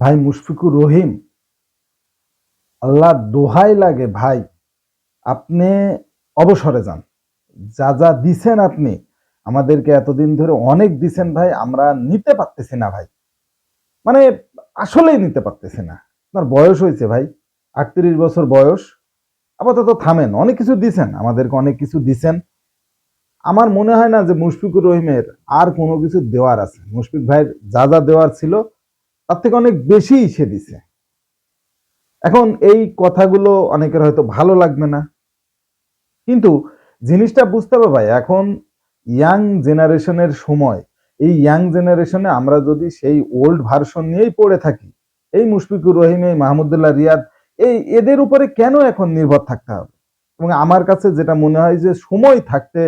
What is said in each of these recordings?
ভাই মুশফিকুর রহিম, আল্লাহ দোহাই লাগে ভাই, আপনি অবসরে যান। যা যা দিছেন আপনি, আমাদেরকে এতদিন ধরে অনেক দিছেন ভাই, আমরা নিতে পারতেছি না ভাই। মানে আসলেই নিতে পারতেছি না। আপনার বয়স হয়েছে ভাই, আটত্রিশ বছর বয়স, আপাতত থামেন, অনেক কিছু দিছেন, আমাদেরকে অনেক কিছু দিছেন। আমার মনে হয় না যে মুশফিকুর রহিমের আর কোনো কিছু দেওয়ার আছে। মুশফিক ভাইয়ের যা যা দেওয়ার ছিল তার থেকে অনেক বেশি সে দিছে। এখন এই কথাগুলো অনেকের হয়তো ভালো লাগবে না। কিন্তু জিনিসটা বুঝতে হবে ভাই, এখন ইয়াং জেনারেশনের সময়, এই ইয়াং জেনারেশনে আমরা যদি সেই ওল্ড ভার্সন নিয়েই পড়ে থাকি, এই মুশফিকুর রহিম, এই মাহমুদুল্লাহ রিয়াদ, এই এদের উপরে কেন এখন নির্ভর থাকতে হবে? এবং আমার কাছে যেটা মনে হয় যে সময় থাকতে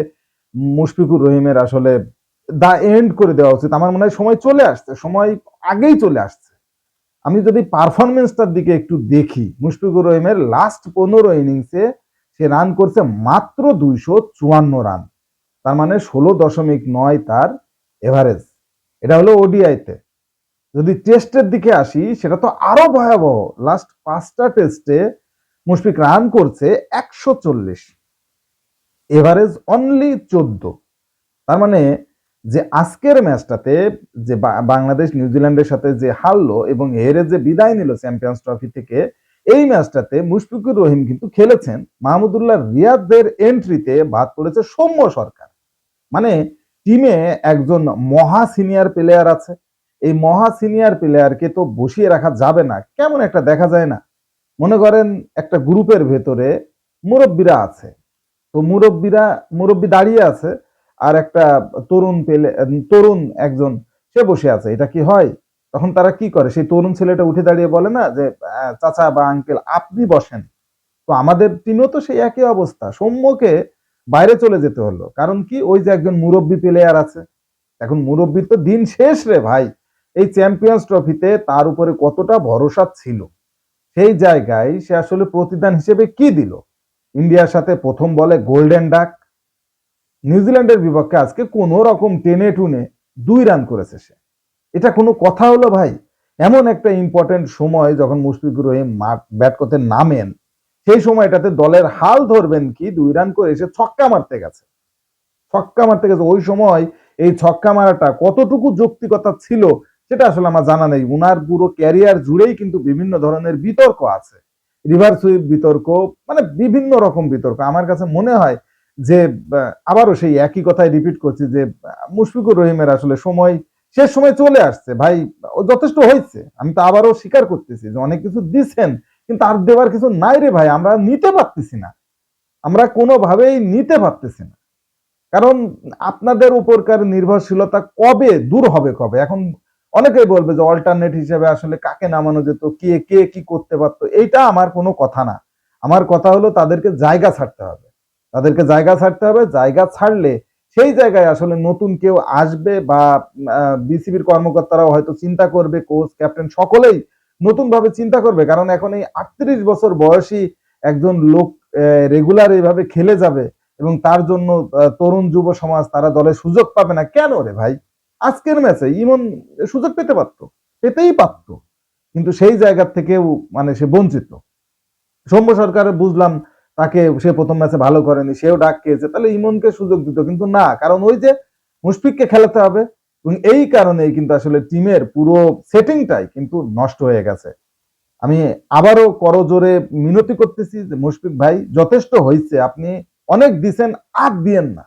মুশফিকুর রহিমের আসলে দা এন্ড করে দেওয়া উচিত। আমার মনে হয় সময় চলে আসছে, সময় আগেই চলে আসছে। আমি যদি পারফরমেন্সটার দিকে একটু দেখি, মুশফিকুর রহিমের লাস্ট পনেরো ইনিংসে সে রান করছে মাত্র দুইশো চুয়ান্ন রান তার মানে ষোলো দশমিক নয় তার এভারেজ এটা হলো ওডিআইতে যদি টেস্টের দিকে আসি, সেটা তো আরও ভয়াবহ। লাস্ট পাঁচটা টেস্টে মুশফিক রান করছে একশো চল্লিশ। এভারেজ অনলি চোদ্দ। তার মানে যে আজকের ম্যাচটাতে যে বাংলাদেশ নিউজিল্যান্ডের সাথে যে হারলো এবং হেরে যে বিদায় নিল চ্যাম্পিয়ন্স ট্রফি থেকে, এই ম্যাচটাতে মুশফিকুর রহিম কিন্তু খেলেছেন। মাহমুদুল্লাহ রিয়াদের এন্ট্রিতে বাদ পড়েছে সৌম্য সরকার। মানে টিমে একজন মহা সিনিয়র প্লেয়ার আছে। এই মহা সিনিয়র প্লেয়ারকে তো বসিয়ে রাখা যাবে না। কেমন একটা দেখা যায় না। মনে করেন একটা গ্রুপের ভেতরে মুরব্বীরা আছে। তো মুরব্বীরা, মুরব্বী দাঁড়িয়ে আছে। আর একটা তরুণ পেলে তরুণ একজন, সে বসে আছে, এটা কি হয়? তখন তারা কি করে? সেই তরুণ ছেলেটা উঠে দাঁড়িয়ে বলে না যে চাচা বা আঙ্কেল আপনি বসেন। তো আমাদের টিমেও তো সেই একই অবস্থা, সৌম্যকে বাইরে চলে যেতে হলো। কারণ কি? ওই যে একজন মুরব্বী প্লেয়ার আছে। এখন মুরব্বীর তো দিন শেষ রে ভাই। এই চ্যাম্পিয়ন্স ট্রফিতে তার উপরে কতটা ভরসা ছিল? সেই জায়গায় সে আসলে প্রতিদান হিসেবে কি দিল? ইন্ডিয়ার সাথে প্রথম বলে গোল্ডেন ডাক নিউজিল্যান্ডের বিপক্ষে আজকে কোনো রকম টেনে টুনে দুই রান করেছে সে। এটা কোনো কথা হলো ভাই? এমন একটা ইম্পর্টেন্ট সময় যখন মুশফিকুর রহিম মাঠ ব্যাট করতে নামেন, সেই সময়টাতে দলের হাল ধরবেন কি? দুই রান করে এসে ছক্কা মারতে গেছে। ছক্কা মারতে গেছে। ওই সময় এই ছক্কা মারাটা কতটুকু যৌক্তিকতা ছিল সেটা আসলে আমার জানা নেই। উনার পুরো ক্যারিয়ার জুড়েই কিন্তু বিভিন্ন ধরনের বিতর্ক আছে। রিভার সুইপ বিতর্ক মানে বিভিন্ন রকম বিতর্ক। আমার কাছে মনে হয় যে আবারও সেই একই কথাই রিপিট করছি যে মুশফিকুর রহিমের আসলে সময়, শেষ সময় চলে আসছে। ভাই যথেষ্ট হয়েছে। আমি তো আবারও স্বীকার করতেছি যে অনেক কিছু দিছেন, কিন্তু আর দেওয়ার কিছু নাই রে ভাই। আমরা নিতে পারতেছি না। আমরা কোনোভাবেই নিতে পারতেছি না। কারণ আপনাদের উপরকার নির্ভরশীলতা কবে দূর হবে কবে? এখন অনেকেই বলবে যে অল্টারনেট হিসেবে আসলে কাকে নামানো যেত, কে কে কি করতে পারতো? এইটা আমার কোনো কথা না। আমার কথা হলো তাদেরকে জায়গা ছাড়তে হবে। তাদেরকে জায়গা ছাড়তে হবে। জায়গা ছাড়লে সেই জায়গায় আসলে নতুন কেউ আসবে বা বিসিবির কর্মকর্তারাও হয়তো চিন্তা করবে কোচ ক্যাপ্টেন সকলেই নতুন ভাবে চিন্তা করবে। কারণ এখন এই আটত্রিশ বছর বয়সী একজন লোক রেগুলার এইভাবে খেলে যাবে এবং তার জন্য তরুণ যুব সমাজ তারা দলে সুযোগ পাবে না। কেন রে ভাই? আজকের ম্যাচে ইমন সুযোগ পেতে পারতো, পেতেই পারতো। কিন্তু সেই জায়গা থেকেও মানে সে বঞ্চিত। সৌম্য সরকার, বুঝলাম তাকে সে প্রথম ম্যাচে ভালো করেনি, সেও ডাক খেয়েছে। তাহলে ইমনকে সুযোগ দিত, কিন্তু না, কারণ ওই যে মুশফিককে খেলাতে হবে, এবং এই কারণেই কিন্তু আসলে টিমের পুরো সেটিংটাই কিন্তু নষ্ট হয়ে গেছে। আমি আবারও করজোরে মিনতি করতেছি যে মুশফিক ভাই, যথেষ্ট হয়েছে আপনি অনেক দিছেন আর দিয়েন না।